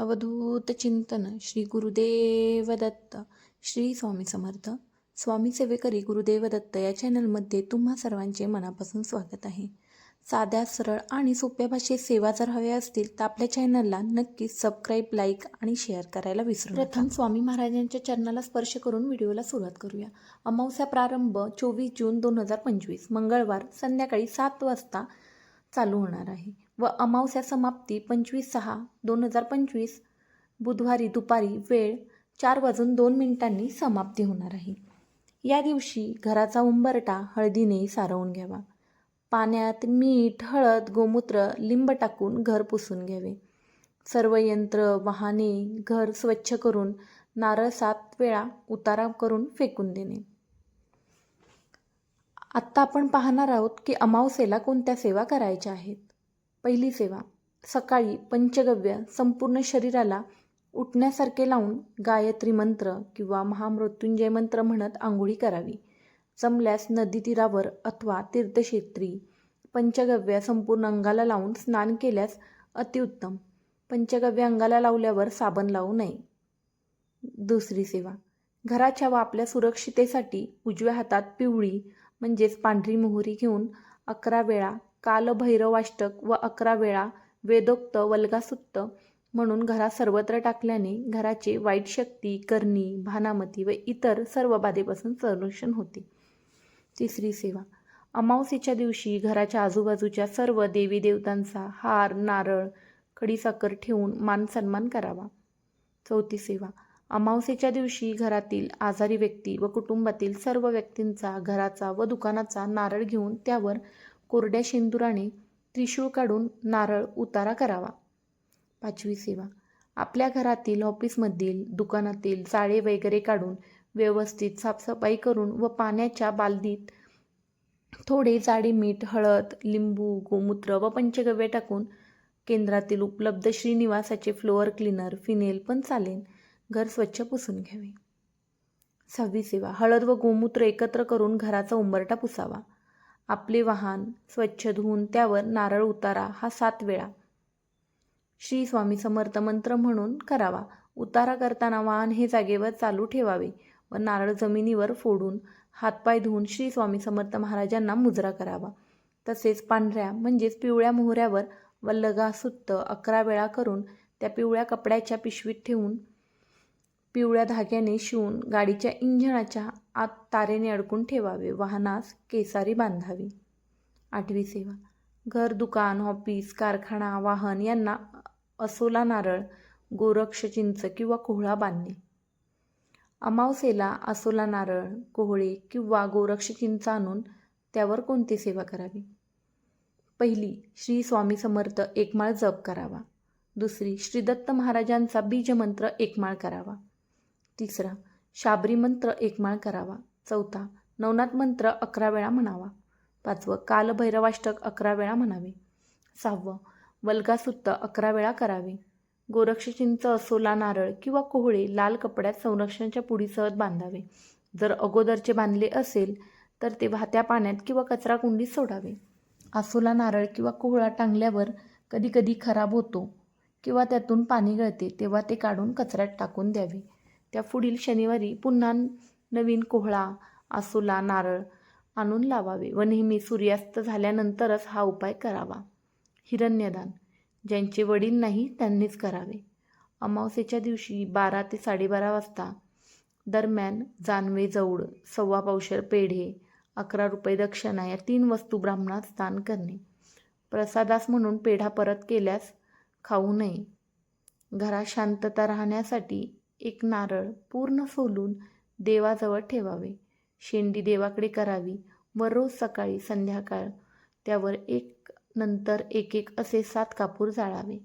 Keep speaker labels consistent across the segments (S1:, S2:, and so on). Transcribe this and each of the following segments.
S1: अवधूत चिंतन श्री गुरुदेव दत्त श्री स्वामी समर्थ. स्वामी सेवेकरी गुरुदेव दत्त या चॅनलमध्ये तुम्हा सर्वांचे मनापासून स्वागत आहे. साध्या सरळ आणि सोप्या भाषेत सेवा जर हव्या असतील तर आपल्या चॅनलला नक्कीच सबस्क्राईब लाईक आणि शेअर करायला विसरू प्रथम स्वामी महाराजांच्या चरणाला स्पर्श करून व्हिडिओला सुरुवात करूया. अमावस्या प्रारंभ चोवीस जून दोन हजार पंचवीस मंगळवार संध्याकाळी सात वाजता चालू होणार आहे. व अमावस्या समाप्ती पंचवीस सहा दोन हजार पंचवीस. बुधवारी दुपारी वेळ चार वाजून दोन मिनिटांनी समाप्ती होणार आहे. या दिवशी घराचा उंबरटा हळदीने सारवून घ्यावा. पाण्यात मीठ हळद गोमूत्र लिंब टाकून घर पुसून घ्यावे. सर्व यंत्र वाहने घर स्वच्छ करून नारळ सात वेळा उतारा करून फेकून देणे. आत्ता आपण पाहणार आहोत की अमावस्येला कोणत्या सेवा करायच्या आहेत? पहिली सेवा. सकाळी पंचगव्य संपूर्ण शरीराला उठण्यासारखे लावून गायत्री मंत्र किंवा महामृत्युंजय मंत्र म्हणत आंघोळी करावी. जमल्यास नदीतीरावर अथवा तीर्थक्षेत्री पंचगव्य संपूर्ण अंगाला लावून स्नान केल्यास अतिउत्तम. पंचगव्य अंगाला लावल्यावर साबण लावू नये. दुसरी सेवा. घराच्या व आपल्या सुरक्षितेसाठी उजव्या हातात पिवळी म्हणजेच पांढरी मोहरी घेऊन अकरा वेळा कालभैरवाष्टक व अकरा वेळा वेदोक्त वल्गासुत्त म्हणून घरात सर्वत्र टाकल्याने घराचे वाईट शक्ती करणी भानामती व इतर सर्व बाधेपासून संरक्षण होते. तिसरी सेवा. अमावस्येच्या दिवशी घराच्या आजूबाजूच्या सर्व देवी देवतांचा हार नारळ खडीसाखर ठेवून मान सन्मान करावा. चौथी सेवा. अमावस्येच्या दिवशी घरातील आजारी व्यक्ती व कुटुंबातील सर्व व्यक्तींचा घराचा व दुकानाचा नारळ घेऊन त्यावर कोरड्या शेंदुराने त्रिशूळ काढून नारळ उतारा करावा. पाचवी सेवा. आपल्या घरातील ऑफिसमधील दुकानातील जाळे वगैरे काढून व्यवस्थित साफसफाई करून व पाण्याच्या बालदीत थोडे जाडे मीठ हळद लिंबू गोमूत्र व पंचगव्य टाकून केंद्रातील उपलब्ध श्रीनिवासाचे फ्लोअर क्लीनर फिनेल पण चालेल. घर स्वच्छ पुसून घ्यावे. सहावी सेवा. हळद व गोमूत्र एकत्र करून घराचा उंबरटा पुसावा. आपले वाहन स्वच्छ धुवून त्यावर नारळ उतारा हा सात वेळा. श्री स्वामी समर्थ मंत्र म्हणून करावा. उतारा करताना वाहन हे जागेवर चालू ठेवावे व नारळ जमिनीवर फोडून हातपाय धुवून श्री स्वामी समर्थ महाराजांना मुजरा करावा. तसेच पांढऱ्या म्हणजेच पिवळ्या मोहऱ्यावर वल्लगा सुत्त अकरा वेळा करून त्या पिवळ्या कपड्याच्या पिशवीत ठेवून पिवळ्या धाग्याने शिवून गाडीच्या इंजिनाच्या आत तारेने अडकून ठेवावे. वाहनास केसारी बांधावी. आठवी सेवा. घर दुकान ऑफिस कारखाना वाहन यांना असोला नारळ गोरक्ष चिंच किंवा कोहळा बांधणे. अमावसेला असोला नारळ कोहळे किंवा गोरक्ष चिंच आणून त्यावर कोणती सेवा करावी? पहिली श्री स्वामी समर्थ एकमाळ जप करावा. दुसरी श्री दत्त महाराजांचा बीजमंत्र एकमाळ करावा. तिसरा शाबरी मंत्र एकमाळ करावा. चौथा नवनाथ मंत्र अकरा वेळा म्हणावा. पाचवं कालभैरवाष्टक अकरा वेळा म्हणावे. सहावं वल्गासुत्त अकरा वेळा करावे. गोरक्षचिंच असोला नारळ किंवा कोहळे लाल कपड्यात संरक्षणाच्या पुढीसहत बांधावे. जर अगोदरचे बांधले असेल तर ते वाहत्या पाण्यात किंवा कचरा कुंडीत सोडावे. आसोला नारळ किंवा कोहळा टांगल्यावर कधीकधी खराब होतो किंवा त्यातून पाणी गळते तेव्हा ते काढून कचऱ्यात टाकून द्यावे. त्या पुढील शनिवारी पुन्हा नवीन कोहळा आसोला नारळ आणून लावावे व नेहमी सूर्यास्त झाल्यानंतरच हा उपाय करावा. हिरण्यदान ज्यांचे वडील नाही त्यांनीच करावे. अमावस्येच्या दिवशी बारा ते साडेबारा वाजता दरम्यान जानवे जवळ सव्वा पावशर पेढे अकरा रुपये दक्षिणा या तीन वस्तू ब्राह्मणास दान करणे. प्रसादास म्हणून पेढा परत केल्यास खाऊ नये. घरात शांतता राहण्यासाठी एक नारळ पूर्ण सोलून देवाजवळ ठेवावे. शेंडी देवाकडे करावी व रोज सकाळी संध्याकाळ त्यावर एक नंतर एक एक असे सात कापूर जाळावे.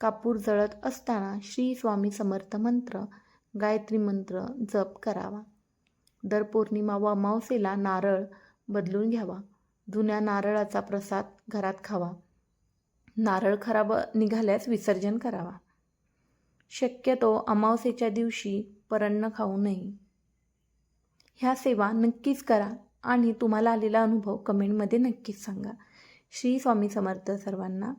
S1: कापूर जळत असताना श्री स्वामी समर्थ मंत्र गायत्री मंत्र जप करावा. दर पौर्णिमा व अमावसेला नारळ बदलून घ्यावा. जुन्या नारळाचा प्रसाद घरात खावा. नारळ खराब निघाल्यास विसर्जन करावा. शक्यतो अमावस्येच्या दिवशी परन्न खाऊ नये. ह्या सेवा नक्कीच करा आणि तुम्हाला आलेला अनुभव कमेंटमध्ये नक्कीच सांगा. श्री स्वामी समर्थ सर्वांना